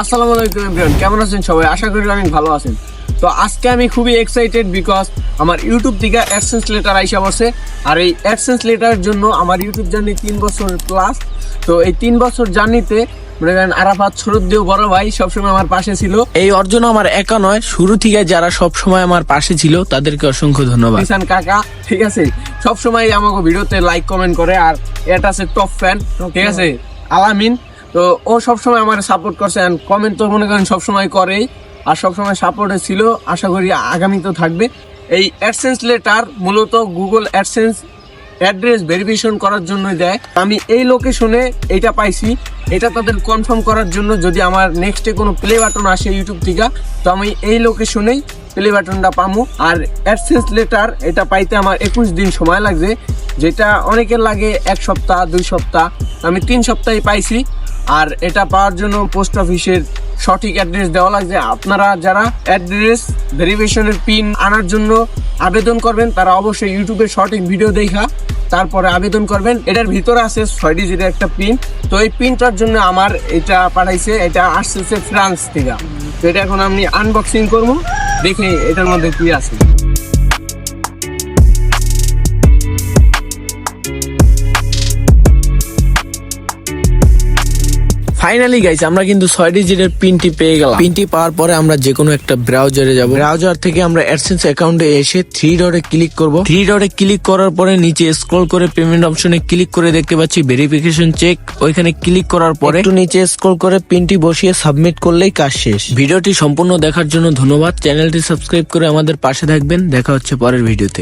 আসসালামু আলাইকুম এভরিওয়ান কেমন আছেন সবাই? আশা করি অনেক ভালো আছেন। তো আজকে আমি খুবই এক্সাইটেড বিকজ আমার ইউটিউব থেকে অ্যাডসেন্স লেটার আইসা বসে আর এই অ্যাডসেন্স লেটারের জন্য আমার ইউটিউব জার্নি তিন বছর প্লাস তো এই তিন বছর জার্নিতে মনে করেন আরাফাত শরৎদেও বড় ভাই সবসময় আমার পাশে ছিল। এই অর্জন আমার একা নয় শুরু থেকে যারা সব সময় আমার পাশে ছিল তাদেরকে অসংখ্য ধন্যবাদ। কিষান কাকা ঠিক আছে? সবসময় আমাকে ভিডিওতে লাইক কমেন্ট করে আর এটা আছে টপ ফ্যান ঠিক আছে? আলামিন তো ও সবসময় আমার সাপোর্ট করছে অ্যান্ড কমেন্ট তো মনে করেন সবসময় করেই। আর সবসময় সাপোর্টে ছিল, আশা করি আগামীতেও থাকবে। এই অ্যাডসেন্স লেটার মূলত গুগল অ্যাডসেন্স অ্যাড্রেস ভেরিফিকেশন করার জন্যই দেয়। আমি এই লোকেশনে এটা পাইছি। এটা তাদের কনফার্ম করার জন্য যদি আমার নেক্সটে কোনো প্লে বাটন আসে ইউটিউব থেকে, তো আমি এই লোকেশনেই প্লে বাটনটা পামু। আর অ্যাডসেন্স লেটার এটা পাইতে আমার একুশ দিন সময় লাগছে, যেটা অনেকের লাগে এক সপ্তাহ, দুই সপ্তাহ। আমি তিন সপ্তাহে পাইছি। আর এটা পাওয়ার জন্য পোস্ট অফিসের সঠিক অ্যাড্রেস দেওয়া লাগছে। আপনারা যারা অ্যাড্রেস ভেরিফিকেশনের পিন আনার জন্য আবেদন করবেন, তারা অবশ্যই ইউটিউবে সঠিক ভিডিও দেখা, তারপরে আবেদন করবেন। এটার ভিতরে আছে ছয় ডিজিটের একটা পিন তো এই পিনটার জন্য আমার এটা পাঠাইছে, এটা আসছে ফ্রান্স থেকে। তো এটা এখন আমি আনবক্সিং করব, দেখে এটার মধ্যে কি আছে। ফাইনালি গাইস আমরা কিন্তু ছয় ডিজিটের পিনটি পেয়ে গেলাম। পিনটি পাওয়ার পরে আমরা যে কোনো একটা ব্রাউজারে যাব। ব্রাউজার থেকে আমরা অ্যাডসেন্স অ্যাকাউন্টে এসে থ্রি ডটে ক্লিক করব। থ্রি ডটে ক্লিক করার পরে নিচে স্ক্রল করে পেমেন্ট অপশনে ক্লিক করে দেখতে পাচ্ছি ভেরিফিকেশন চেক ওইখানে ক্লিক করার পরে একটু নিচে স্ক্রল করে পিনটি বসিয়ে সাবমিট করলেই কাজ শেষ। ভিডিওটি সম্পূর্ণ দেখার জন্য ধন্যবাদ। চ্যানেলটি সাবস্ক্রাইব করে আমাদের পাশে থাকবেন। দেখা হচ্ছে পরের ভিডিওতে।